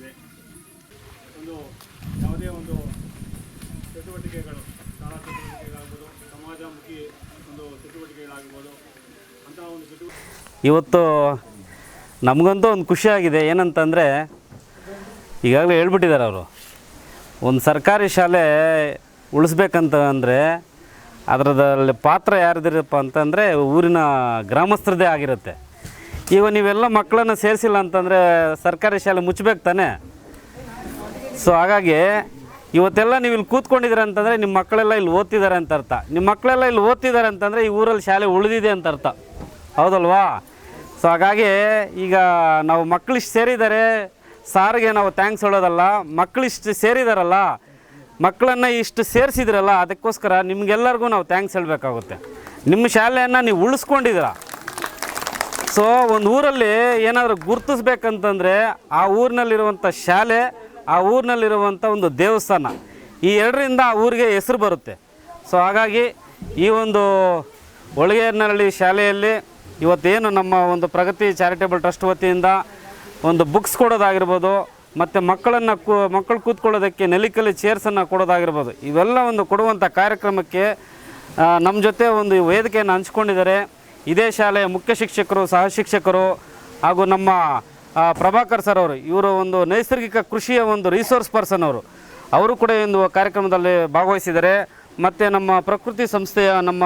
ಇದೆ ಒಂದು ಯಾವುದೇ ಒಂದು ಚಟುವಟಿಕೆಗಳು, ಶಾಲಾ ಚಟುವಟಿಕೆಗಳಾಗ್ಬೋದು, ಸಮಾಜಮುಖಿ ಒಂದು ಚಟುವಟಿಕೆಗಳಾಗ್ಬೋದು, ಅಂತ ಒಂದು ಚಟುವಟಿಕೆ ಇವತ್ತು ನಮಗಂತೂ ಒಂದು ಖುಷಿಯಾಗಿದೆ ಏನಂತಂದರೆ, ಈಗಾಗಲೇ ಹೇಳ್ಬಿಟ್ಟಿದ್ದಾರೆ ಅವರು. ಒಂದು ಸರ್ಕಾರಿ ಶಾಲೆ ಉಳಿಸ್ಬೇಕಂತ ಅಂದರೆ ಅದರದಲ್ಲಿ ಪಾತ್ರ ಯಾರ್ದಿರಪ್ಪ ಅಂತಂದರೆ ಊರಿನ ಗ್ರಾಮಸ್ಥರದೇ ಆಗಿರುತ್ತೆ. ಈಗ ನೀವೆಲ್ಲ ಮಕ್ಕಳನ್ನು ಸೇರಿಸಿಲ್ಲ ಅಂತಂದರೆ ಸರ್ಕಾರಿ ಶಾಲೆ ಮುಚ್ಚಬೇಕು ತಾನೆ? ಸೊ ಹಾಗಾಗಿ ಇವತ್ತೆಲ್ಲ ನೀವು ಇಲ್ಲಿ ಕೂತ್ಕೊಂಡಿದ್ದೀರ ಅಂತಂದರೆ ನಿಮ್ಮ ಮಕ್ಕಳೆಲ್ಲ ಇಲ್ಲಿ ಓದ್ತಿದ್ದಾರೆ ಅಂತ ಅರ್ಥ. ನಿಮ್ಮ ಮಕ್ಕಳೆಲ್ಲ ಇಲ್ಲಿ ಓದ್ತಿದ್ದಾರೆ ಅಂತಂದರೆ ಈ ಊರಲ್ಲಿ ಶಾಲೆ ಉಳಿದಿದೆ ಅಂತ ಅರ್ಥ. ಹೌದಲ್ವಾ? ಸೊ ಹಾಗಾಗಿ ಈಗ ನಾವು ಮಕ್ಕಳಿಷ್ಟು ಸೇರಿದ್ದಾರೆ, ಸಾರಿಗೆ ನಾವು ಥ್ಯಾಂಕ್ಸ್ ಹೇಳೋದಲ್ಲ, ಮಕ್ಕಳಿಷ್ಟು ಸೇರಿದಾರಲ್ಲ, ಮಕ್ಕಳನ್ನು ಇಷ್ಟು ಸೇರಿಸಿದ್ರಲ್ಲ, ಅದಕ್ಕೋಸ್ಕರ ನಿಮಗೆಲ್ಲರಿಗೂ ನಾವು ಥ್ಯಾಂಕ್ಸ್ ಹೇಳಬೇಕಾಗುತ್ತೆ. ನಿಮ್ಮ ಶಾಲೆಯನ್ನು ನೀವು ಉಳಿಸ್ಕೊಂಡಿದ್ದೀರ? ಸೊ ಒಂದು ಊರಲ್ಲಿ ಏನಾದರೂ ಗುರುತಿಸ್ಬೇಕಂತಂದರೆ ಆ ಊರಿನಲ್ಲಿರುವಂಥ ಶಾಲೆ, ಆ ಊರಿನಲ್ಲಿರುವಂಥ ಒಂದು ದೇವಸ್ಥಾನ. ಈ ಎರಡರಿಂದ ಆ ಊರಿಗೆ ಹೆಸರು ಬರುತ್ತೆ. ಸೊ ಹಾಗಾಗಿ ಈ ಒಂದು ಒಳಗೇನಹಳ್ಳಿ ಶಾಲೆಯಲ್ಲಿ ಇವತ್ತೇನು ನಮ್ಮ ಒಂದು ಪ್ರಗತಿ ಚಾರಿಟೇಬಲ್ ಟ್ರಸ್ಟ್ ವತಿಯಿಂದ ಒಂದು ಬುಕ್ಸ್ ಕೊಡೋದಾಗಿರ್ಬೋದು, ಮತ್ತು ಮಕ್ಕಳನ್ನು ಕೂ, ಮಕ್ಕಳು ಕೂತ್ಕೊಳ್ಳೋದಕ್ಕೆ ನೆಲಿಕಲ್ಲಿ ಚೇರ್ಸನ್ನು ಕೊಡೋದಾಗಿರ್ಬೋದು, ಇವೆಲ್ಲ ಒಂದು ಕೊಡುವಂಥ ಕಾರ್ಯಕ್ರಮಕ್ಕೆ ನಮ್ಮ ಜೊತೆ ಒಂದು ವೇದಿಕೆಯನ್ನು ಹಂಚ್ಕೊಂಡಿದ್ದಾರೆ. ಇದೇ ಶಾಲೆಯ ಮುಖ್ಯ ಶಿಕ್ಷಕರು, ಸಹ ಶಿಕ್ಷಕರು ಹಾಗೂ ನಮ್ಮ ಪ್ರಭಾಕರ್ ಸರ್ ಅವರು, ಇವರು ಒಂದು ನೈಸರ್ಗಿಕ ಕೃಷಿಯ ಒಂದು ರಿಸೋರ್ಸ್ ಪರ್ಸನ್ ಅವರು. ಅವರು ಕೂಡ ಒಂದು ಕಾರ್ಯಕ್ರಮದಲ್ಲಿ ಭಾಗವಹಿಸಿದ್ದಾರೆ. ಮತ್ತು ನಮ್ಮ ಪ್ರಕೃತಿ ಸಂಸ್ಥೆಯ ನಮ್ಮ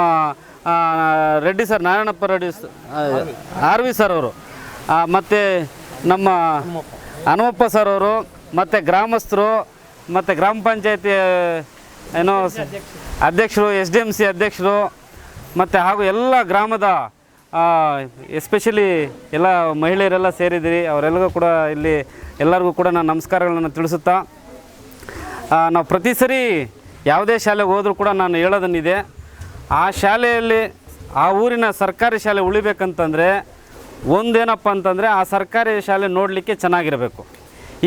Reddy sir Narayanappa Reddy R V sir ಅವರು. ಮತ್ತು ನಮ್ಮ ಹನುಮಪ್ಪ ಸರ್ ಅವರು, ಮತ್ತು ಗ್ರಾಮಸ್ಥರು, ಮತ್ತು ಗ್ರಾಮ ಪಂಚಾಯತಿ, ಏನೋ ಅಧ್ಯಕ್ಷರು, ಎಸ್ ಡಿ ಎಂ ಸಿ ಅಧ್ಯಕ್ಷರು ಮತ್ತು ಹಾಗೂ ಎಲ್ಲ ಗ್ರಾಮದ ಎಸ್ಪೆಷಲಿ ಎಲ್ಲ ಮಹಿಳೆಯರೆಲ್ಲ ಸೇರಿದಿರಿ ಅವರೆಲ್ಲರಿಗೂ ಕೂಡ ಇಲ್ಲಿ ಎಲ್ಲರಿಗೂ ಕೂಡ ನಾನು ನಮಸ್ಕಾರಗಳನ್ನು ತಿಳಿಸುತ್ತಾ ನಾವು ಪ್ರತಿ ಸರಿ ಯಾವುದೇ ಶಾಲೆಗೆ ಹೋದರೂ ಕೂಡ ನಾನು ಹೇಳೋದನ್ನಿದೆ, ಆ ಶಾಲೆಯಲ್ಲಿ, ಆ ಊರಿನ ಸರ್ಕಾರಿ ಶಾಲೆ ಉಳಿಬೇಕಂತಂದರೆ, ಒಂದೇನಪ್ಪ ಅಂತಂದರೆ ಆ ಸರ್ಕಾರಿ ಶಾಲೆ ನೋಡಲಿಕ್ಕೆ ಚೆನ್ನಾಗಿರಬೇಕು.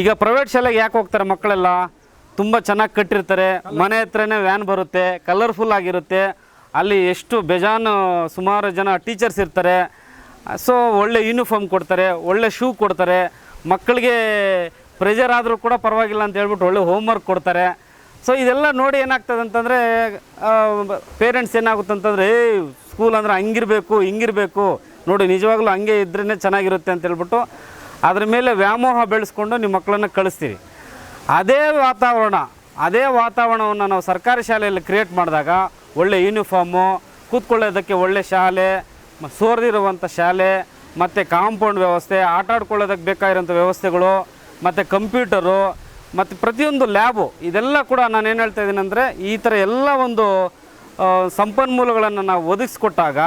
ಈಗ ಪ್ರೈವೇಟ್ ಶಾಲೆಗೆ ಯಾಕೆ ಹೋಗ್ತಾರೆ ಮಕ್ಕಳೆಲ್ಲ? ತುಂಬ ಚೆನ್ನಾಗಿ ಕಟ್ಟಿರ್ತಾರೆ, ಮನೆ ಹತ್ರನೇ ವ್ಯಾನ್ ಬರುತ್ತೆ ಕಲರ್ಫುಲ್ ಆಗಿರುತ್ತೆ ಅಲ್ಲಿ ಎಷ್ಟು ಬೇಜಾನು ಸುಮಾರು ಜನ ಟೀಚರ್ಸ್ ಇರ್ತಾರೆ. ಸೊ ಒಳ್ಳೆ ಯೂನಿಫಾರ್ಮ್ ಕೊಡ್ತಾರೆ, ಒಳ್ಳೆ ಶೂ ಕೊಡ್ತಾರೆ. ಮಕ್ಕಳಿಗೆ ಪ್ರೆಷರ್ ಆದರೂ ಕೂಡ ಪರವಾಗಿಲ್ಲ ಅಂತ ಹೇಳ್ಬಿಟ್ಟು ಒಳ್ಳೆ ಹೋಮ್ವರ್ಕ್ ಕೊಡ್ತಾರೆ. ಸೊ ಇದೆಲ್ಲ ನೋಡಿ ಏನಾಗ್ತದೆ ಅಂತಂದರೆ ಪೇರೆಂಟ್ಸ್ ಏನಾಗುತ್ತೆ ಅಂತಂದರೆ ಏ ಸ್ಕೂಲ್ ಅಂದರೆ ಹಂಗಿರಬೇಕು, ಹಿಂಗಿರಬೇಕು. ನೋಡಿ ನಿಜವಾಗ್ಲೂ ಹಂಗೆ ಇದ್ರೇ ಚೆನ್ನಾಗಿರುತ್ತೆ ಅಂತ ಹೇಳ್ಬಿಟ್ಟು ಅದ್ರ ಮೇಲೆ ವ್ಯಾಮೋಹ ಬೆಳೆಸ್ಕೊಂಡು ನಿಮ್ಮ ಮಕ್ಕಳನ್ನ ಕಳಿಸ್ತೀವಿ. ಅದೇ ವಾತಾವರಣ, ಅದೇ ವಾತಾವರಣವನ್ನು ನಾವು ಸರ್ಕಾರಿ ಶಾಲೆಯಲ್ಲಿ ಕ್ರಿಯೇಟ್ ಮಾಡಿದಾಗ ಒಳ್ಳೆ ಯೂನಿಫಾರ್ಮು ಕೂತ್ಕೊಳ್ಳೋದಕ್ಕೆ ಒಳ್ಳೆ ಶಾಲೆ ಸೋರ್ದಿರುವಂಥ ಶಾಲೆ, ಮತ್ತು ಕಾಂಪೌಂಡ್ ವ್ಯವಸ್ಥೆ, ಆಟ ಆಡ್ಕೊಳ್ಳೋದಕ್ಕೆ ಬೇಕಾಗಿರೋಂಥ ವ್ಯವಸ್ಥೆಗಳು, ಮತ್ತು ಕಂಪ್ಯೂಟರು, ಮತ್ತು ಪ್ರತಿಯೊಂದು ಲ್ಯಾಬು ಇದೆಲ್ಲ ಕೂಡ ನಾನು ಏನು ಹೇಳ್ತಾ ಇದ್ದೀನಿ ಅಂದರೆ, ಈ ಥರ ಎಲ್ಲ ಒಂದು ಸಂಪನ್ಮೂಲಗಳನ್ನು ನಾವು ಒದಗಿಸ್ಕೊಟ್ಟಾಗ,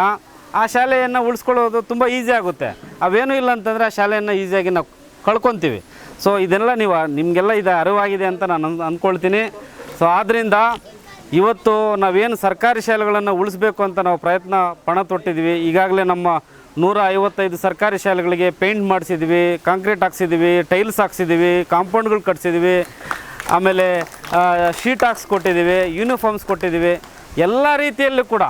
ಆ ಶಾಲೆಯನ್ನು ಉಳಿಸ್ಕೊಳ್ಳೋದು ತುಂಬ ಈಸಿ ಆಗುತ್ತೆ. ಅವೇನೂ ಇಲ್ಲ ಅಂತಂದರೆ ಆ ಶಾಲೆಯನ್ನು ಈಸಿಯಾಗಿ ನಾವು ಕಳ್ಕೊತೀವಿ. ಸೊ ಇದೆಲ್ಲ ನೀವು, ನಿಮಗೆಲ್ಲ ಇದು ಅರಿವಾಗಿದೆ ಅಂತ ನಾನು ಅಂದ್- ಅಂದ್ಕೊಳ್ತೀನಿ. ಸೊ ಆದ್ದರಿಂದ ಇವತ್ತು ನಾವೇನು ಸರ್ಕಾರಿ ಶಾಲೆಗಳನ್ನು ಉಳಿಸ್ಬೇಕು ಅಂತ ನಾವು ಪ್ರಯತ್ನ ಪಣ ತೊಟ್ಟಿದ್ವಿ ಈಗಾಗಲೇ ನಮ್ಮ ನೂರ ಐವತ್ತೈದು ಸರ್ಕಾರಿ ಶಾಲೆಗಳಿಗೆ ಪೇಂಟ್ ಮಾಡಿಸಿದ್ವಿ ಕಾಂಕ್ರೀಟ್ ಹಾಕ್ಸಿದ್ದೀವಿ, ಟೈಲ್ಸ್ ಹಾಕ್ಸಿದ್ದೀವಿ, ಕಾಂಪೌಂಡ್ಗಳು ಕಟ್ಸಿದ್ದೀವಿ, ಆಮೇಲೆ ಶೀಟ್ ಹಾಕ್ಸ್ ಕೊಟ್ಟಿದ್ದೀವಿ, ಯೂನಿಫಾರ್ಮ್ಸ್ ಕೊಟ್ಟಿದ್ದೀವಿ. ಎಲ್ಲ ರೀತಿಯಲ್ಲೂ ಕೂಡ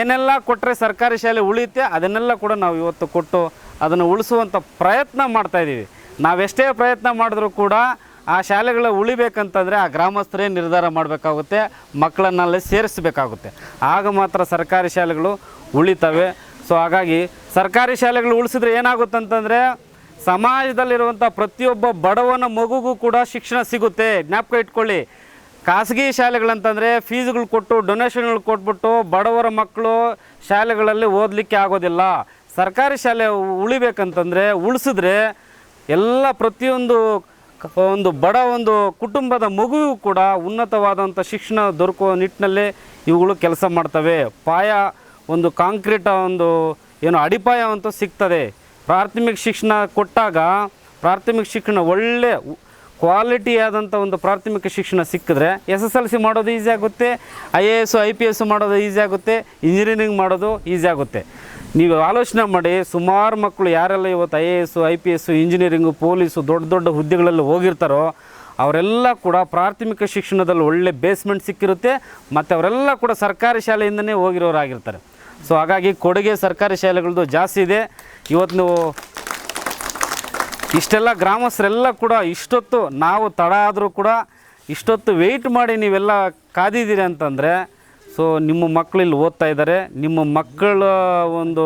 ಏನೆಲ್ಲ ಕೊಟ್ಟರೆ ಸರ್ಕಾರಿ ಶಾಲೆ ಉಳಿಯುತ್ತೆ ಅದನ್ನೆಲ್ಲ ಕೂಡ ನಾವು ಇವತ್ತು ಕೊಟ್ಟು ಅದನ್ನು ಉಳಿಸುವಂಥ ಪ್ರಯತ್ನ ಮಾಡ್ತಾಯಿದ್ದೀವಿ ನಾವೆಷ್ಟೇ ಪ್ರಯತ್ನ ಮಾಡಿದ್ರೂ ಕೂಡ ಆ ಶಾಲೆಗಳ ಉಳಿಬೇಕಂತಂದರೆ ಆ ಗ್ರಾಮಸ್ಥರೇ ನಿರ್ಧಾರ ಮಾಡಬೇಕಾಗುತ್ತೆ ಮಕ್ಕಳನ್ನಲ್ಲಿ ಸೇರಿಸಬೇಕಾಗುತ್ತೆ. ಆಗ ಮಾತ್ರ ಸರ್ಕಾರಿ ಶಾಲೆಗಳು ಉಳಿತವೆ. ಸೊ ಹಾಗಾಗಿ ಸರ್ಕಾರಿ ಶಾಲೆಗಳು ಉಳಿಸಿದ್ರೆ ಏನಾಗುತ್ತಂತಂದರೆ ಸಮಾಜದಲ್ಲಿರುವಂಥ ಪ್ರತಿಯೊಬ್ಬ ಬಡವನ ಮಗುಗೂ ಕೂಡ ಶಿಕ್ಷಣ ಸಿಗುತ್ತೆ. ಜ್ಞಾಪಕ ಇಟ್ಕೊಳ್ಳಿ. ಖಾಸಗಿ ಶಾಲೆಗಳಂತಂದರೆ ಫೀಸ್ಗಳು ಕೊಟ್ಟು, ಡೊನೇಷನ್ಗಳು ಕೊಟ್ಬಿಟ್ಟು ಬಡವರ ಮಕ್ಕಳು ಶಾಲೆಗಳಲ್ಲಿ ಓದಲಿಕ್ಕೆ ಆಗೋದಿಲ್ಲ. ಸರ್ಕಾರಿ ಶಾಲೆ ಉಳಿಬೇಕಂತಂದರೆ ಉಳಿಸಿದ್ರೆ ಎಲ್ಲ ಪ್ರತಿಯೊಂದು ಒಂದು ಬಡ ಒಂದು ಕುಟುಂಬದ ಮಗುವು ಕೂಡ ಉನ್ನತವಾದಂಥ ಶಿಕ್ಷಣ ದೊರಕುವ ನಿಟ್ಟಿನಲ್ಲೇ ಇವುಗಳು ಕೆಲಸ ಮಾಡ್ತವೆ. ಪಾಯ ಒಂದು ಕಾಂಕ್ರೀಟ ಒಂದು ಏನು ಅಡಿಪಾಯ ಅಂತೂ ಸಿಗ್ತದೆ. ಪ್ರಾಥಮಿಕ ಶಿಕ್ಷಣ ಕೊಟ್ಟಾಗ ಪ್ರಾಥಮಿಕ ಶಿಕ್ಷಣ ಒಳ್ಳೆ ಉ- ಕ್ವಾಲಿಟಿ ಆದಂಥ ಒಂದು ಪ್ರಾಥಮಿಕ ಶಿಕ್ಷಣ ಸಿಕ್ಕಿದ್ರೆ ಎಸ್ ಎಸ್ ಎಲ್ ಸಿ ಮಾಡೋದು ಈಸಿ ಆಗುತ್ತೆ, I A S, I P S ಮಾಡೋದು ಈಸಿ ಆಗುತ್ತೆ, ಇಂಜಿನಿಯರಿಂಗ್ ಮಾಡೋದು ಈಸಿ ಆಗುತ್ತೆ. ನೀವು ಆಲೋಚನೆ ಮಾಡಿ, ಸುಮಾರು ಮಕ್ಕಳು ಯಾರೆಲ್ಲ ಇವತ್ತು I A S I P S engineering police ದೊಡ್ಡ ದೊಡ್ಡ ಹುದ್ದೆಗಳಲ್ಲಿ ಹೋಗಿರ್ತಾರೋ, ಅವರೆಲ್ಲ ಕೂಡ ಪ್ರಾಥಮಿಕ ಶಿಕ್ಷಣದಲ್ಲಿ ಒಳ್ಳೆ ಬೇಸ್ಮೆಂಟ್ ಸಿಕ್ಕಿರುತ್ತೆ, ಮತ್ತು ಅವರೆಲ್ಲ ಕೂಡ ಸರ್ಕಾರಿ ಶಾಲೆಯಿಂದನೇ ಹೋಗಿರೋರಾಗಿರ್ತಾರೆ. ಸೊ ಹಾಗಾಗಿ ಕೊಡುಗೆ ಸರ್ಕಾರಿ ಶಾಲೆಗಳದ್ದು ಜಾಸ್ತಿ ಇದೆ. ಇವತ್ತು ನೀವು ಇಷ್ಟೆಲ್ಲ ಗ್ರಾಮಸ್ಥರೆಲ್ಲ ಕೂಡ ಇಷ್ಟೊತ್ತು ನಾವು ತಡ ಆದರೂ ಕೂಡ ಇಷ್ಟೊತ್ತು ವೆಯ್ಟ್ ಮಾಡಿ ನೀವೆಲ್ಲ ಕಾದಿದ್ದೀರಿ ಅಂತಂದರೆ ಸೊ ನಿಮ್ಮ ಮಕ್ಕಳು ಇಲ್ಲಿ ಓದ್ತಾ ಇದ್ದಾರೆ ನಿಮ್ಮ ಮಕ್ಕಳ ಒಂದು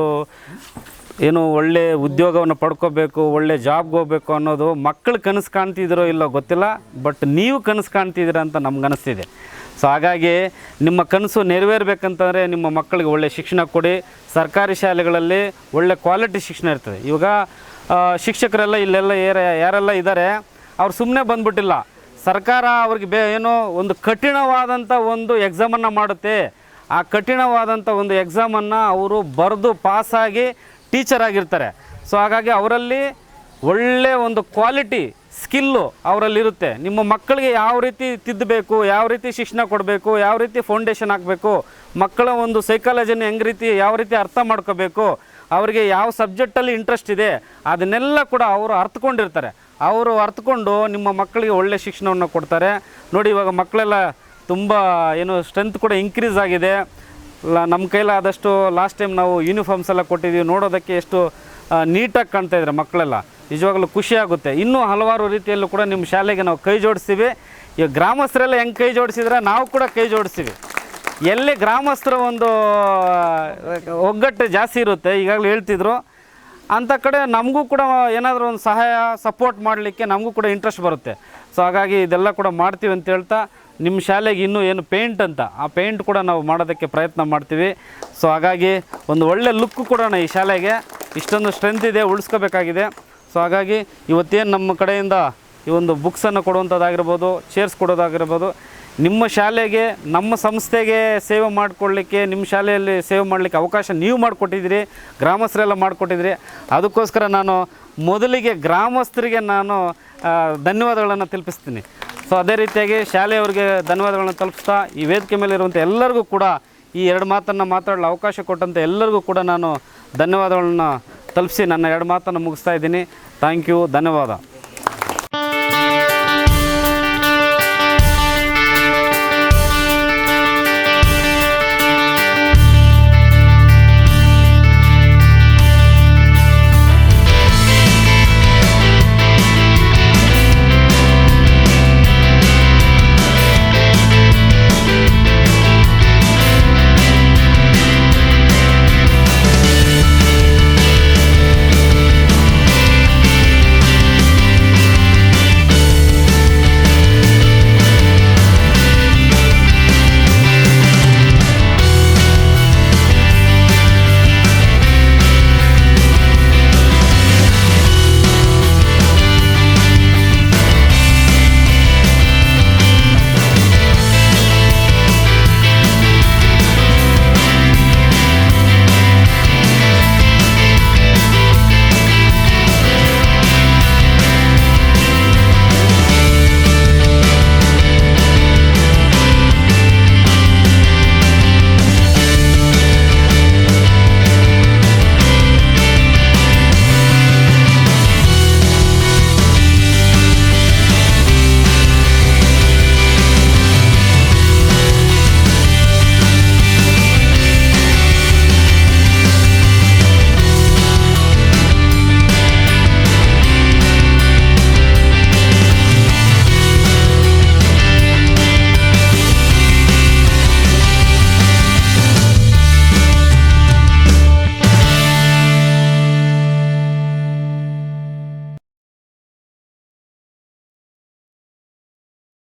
ಏನು ಒಳ್ಳೆ ಉದ್ಯೋಗವನ್ನು ಪಡ್ಕೋಬೇಕು, ಒಳ್ಳೆ ಜಾಬ್ಗೆ ಹೋಗ್ಬೇಕು ಅನ್ನೋದು ಮಕ್ಕಳು ಕನಸು ಕಾಣ್ತಿದ್ದೀರೋ ಇಲ್ಲೋ ಗೊತ್ತಿಲ್ಲ, ಬಟ್ ನೀವು ಕನಸು ಕಾಣ್ತಿದ್ದೀರ ಅಂತ ನಮ್ಗೆ ಅನಿಸ್ತಿದೆ. ಸೊ ಹಾಗಾಗಿ ನಿಮ್ಮ ಕನಸು ನೆರವೇರಬೇಕಂತಂದರೆ ನಿಮ್ಮ ಮಕ್ಕಳಿಗೆ ಒಳ್ಳೆ ಶಿಕ್ಷಣ ಕೊಡಿ. ಸರ್ಕಾರಿ ಶಾಲೆಗಳಲ್ಲಿ ಒಳ್ಳೆ ಕ್ವಾಲಿಟಿ ಶಿಕ್ಷಣ ಇರ್ತದೆ. ಇವಾಗ ಶಿಕ್ಷಕರೆಲ್ಲ ಇಲ್ಲೆಲ್ಲ ಯಾರ ಯಾರೆಲ್ಲ ಇದ್ದಾರೆ ಅವ್ರು ಸುಮ್ಮನೆ ಬಂದ್ಬಿಟ್ಟಿಲ್ಲ. ಸರ್ಕಾರ ಅವ್ರಿಗೆ ಬೇ ಏನೋ ಒಂದು ಕಠಿಣವಾದಂಥ ಒಂದು ಎಕ್ಸಾಮನ್ನು ಮಾಡುತ್ತೆ. ಆ ಕಠಿಣವಾದಂಥ ಒಂದು ಎಕ್ಸಾಮನ್ನು ಅವರು ಬರೆದು ಪಾಸಾಗಿ ಟೀಚರ್ ಆಗಿರ್ತಾರೆ. ಸೊ ಹಾಗಾಗಿ ಅವರಲ್ಲಿ ಒಳ್ಳೆಯ ಒಂದು ಕ್ವಾಲಿಟಿ, ಸ್ಕಿಲ್ಲು ಅವರಲ್ಲಿರುತ್ತೆ. ನಿಮ್ಮ ಮಕ್ಕಳಿಗೆ ಯಾವ ರೀತಿ ತಿದ್ದಬೇಕು, ಯಾವ ರೀತಿ ಶಿಕ್ಷಣ ಕೊಡಬೇಕು, ಯಾವ ರೀತಿ ಫೌಂಡೇಶನ್ ಹಾಕಬೇಕು, ಮಕ್ಕಳ ಒಂದು ಸೈಕಾಲಜಿನ ಹೆಂಗೆ ರೀತಿ, ಯಾವ ರೀತಿ ಅರ್ಥ ಮಾಡ್ಕೋಬೇಕು, ಅವರಿಗೆ ಯಾವ ಸಬ್ಜೆಕ್ಟಲ್ಲಿ ಇಂಟ್ರೆಸ್ಟ್ ಇದೆ, ಅದನ್ನೆಲ್ಲ ಕೂಡ ಅವರು ಅರ್ಥಕೊಂಡಿರ್ತಾರೆ ಅವರು ಅರ್ತ್ಕೊಂಡು ನಿಮ್ಮ ಮಕ್ಕಳಿಗೆ ಒಳ್ಳೆ ಶಿಕ್ಷಣವನ್ನು ಕೊಡ್ತಾರೆ. ನೋಡಿ, ಇವಾಗ ಮಕ್ಕಳೆಲ್ಲ ತುಂಬ ಏನು ಸ್ಟ್ರೆಂತ್ ಕೂಡ ಇನ್ಕ್ರೀಸ್ ಆಗಿದೆ. ನಮ್ಮ ಕೈಲಾದಷ್ಟು ಲಾಸ್ಟ್ ಟೈಮ್ ನಾವು ಯೂನಿಫಾರ್ಮ್ಸ್ ಎಲ್ಲ ಕೊಟ್ಟಿದ್ದೀವಿ. ನೋಡೋದಕ್ಕೆ ಎಷ್ಟು ನೀಟಾಗಿ ಕಾಣ್ತಾ ಇದ್ದಾರೆ ಮಕ್ಕಳೆಲ್ಲ. ನಿಜವಾಗ್ಲೂ ಖುಷಿಯಾಗುತ್ತೆ ಇನ್ನೂ ಹಲವಾರು ರೀತಿಯಲ್ಲೂ ಕೂಡ ನಿಮ್ಮ ಶಾಲೆಗೆ ನಾವು ಕೈ ಜೋಡಿಸ್ತೀವಿ. ಈಗ ಗ್ರಾಮಸ್ಥರೆಲ್ಲ ಹೆಂಗೆ ಕೈ ಜೋಡಿಸಿದ್ರೆ ನಾವು ಕೂಡ ಕೈ ಜೋಡಿಸ್ತೀವಿ. ಎಲ್ಲಿ ಗ್ರಾಮಸ್ಥರ ಒಂದು ಒಗ್ಗಟ್ಟು ಜಾಸ್ತಿ ಇರುತ್ತೆ, ಈಗಾಗಲೇ ಹೇಳ್ತಿದ್ರು. ಅಂಥ ಕಡೆ ನಮಗೂ ಕೂಡ ಏನಾದರೂ ಒಂದು ಸಹಾಯ ಸಪೋರ್ಟ್ ಮಾಡಲಿಕ್ಕೆ ನಮಗೂ ಕೂಡ ಇಂಟ್ರೆಸ್ಟ್ ಬರುತ್ತೆ. ಸೊ ಹಾಗಾಗಿ ಇದೆಲ್ಲ ಕೂಡ ಮಾಡ್ತೀವಿ ಅಂತ ಹೇಳ್ತಾ ನಿಮ್ಮ ಶಾಲೆಗೆ ಇನ್ನೂ ಏನು ಪೇಂಟ್ ಅಂತ, ಆ ಪೇಂಟ್ ಕೂಡ ನಾವು ಮಾಡೋದಕ್ಕೆ ಪ್ರಯತ್ನ ಮಾಡ್ತೀವಿ. ಸೊ ಹಾಗಾಗಿ ಒಂದು ಒಳ್ಳೆ ಲುಕ್ ಕೊಡೋಣ ಈ ಶಾಲೆಗೆ, ಇಷ್ಟೊಂದು ಸ್ಟ್ರೆಂತ್ ಇದೆ, ಉಳಿಸ್ಕೋಬೇಕಾಗಿದೆ. ಸೊ ಹಾಗಾಗಿ ಇವತ್ತೇನು ನಮ್ಮ ಕಡೆಯಿಂದ ಈ ಒಂದು ಬುಕ್ಸನ್ನು ಕೊಡುವಂಥದ್ದಾಗಿರ್ಬೋದು ಚೇರ್ಸ್ ಕೊಡೋದಾಗಿರ್ಬೋದು ನಿಮ್ಮ ಶಾಲೆಗೆ, ನಮ್ಮ ಸಂಸ್ಥೆಗೆ ಸೇವೆ ಮಾಡಿಕೊಳ್ಳಿಕ್ಕೆ, ನಿಮ್ಮ ಶಾಲೆಯಲ್ಲಿ ಸೇವೆ ಮಾಡಲಿಕ್ಕೆ ಅವಕಾಶ ನೀವು ಮಾಡಿಕೊಟ್ಟಿದ್ದೀರಿ, ಗ್ರಾಮಸ್ಥರೆಲ್ಲ ಮಾಡಿಕೊಟ್ಟಿದ್ದೀರಿ. ಅದಕ್ಕೋಸ್ಕರ ನಾನು ಮೊದಲಿಗೆ ಗ್ರಾಮಸ್ಥರಿಗೆ ನಾನು ಧನ್ಯವಾದಗಳನ್ನು ತಲುಪಿಸ್ತೀನಿ ಸೊ ಅದೇ ರೀತಿಯಾಗಿ ಶಾಲೆಯವರಿಗೆ ಧನ್ಯವಾದಗಳನ್ನು ತಲುಪಿಸ್ತಾ, ಈ ವೇದಿಕೆ ಮೇಲೆ ಇರುವಂಥ ಎಲ್ಲರಿಗೂ ಕೂಡ ಈ ಎರಡು ಮಾತನ್ನು ಮಾತಾಡಲು ಅವಕಾಶ ಕೊಟ್ಟಂಥ ಎಲ್ಲರಿಗೂ ಕೂಡ ನಾನು ಧನ್ಯವಾದಗಳನ್ನು ತಲುಪಿಸಿ ನನ್ನ ಎರಡು ಮಾತನ್ನು ಮುಗಿಸ್ತಾ ಇದ್ದೀನಿ. ಥ್ಯಾಂಕ್ ಯು ಧನ್ಯವಾದ.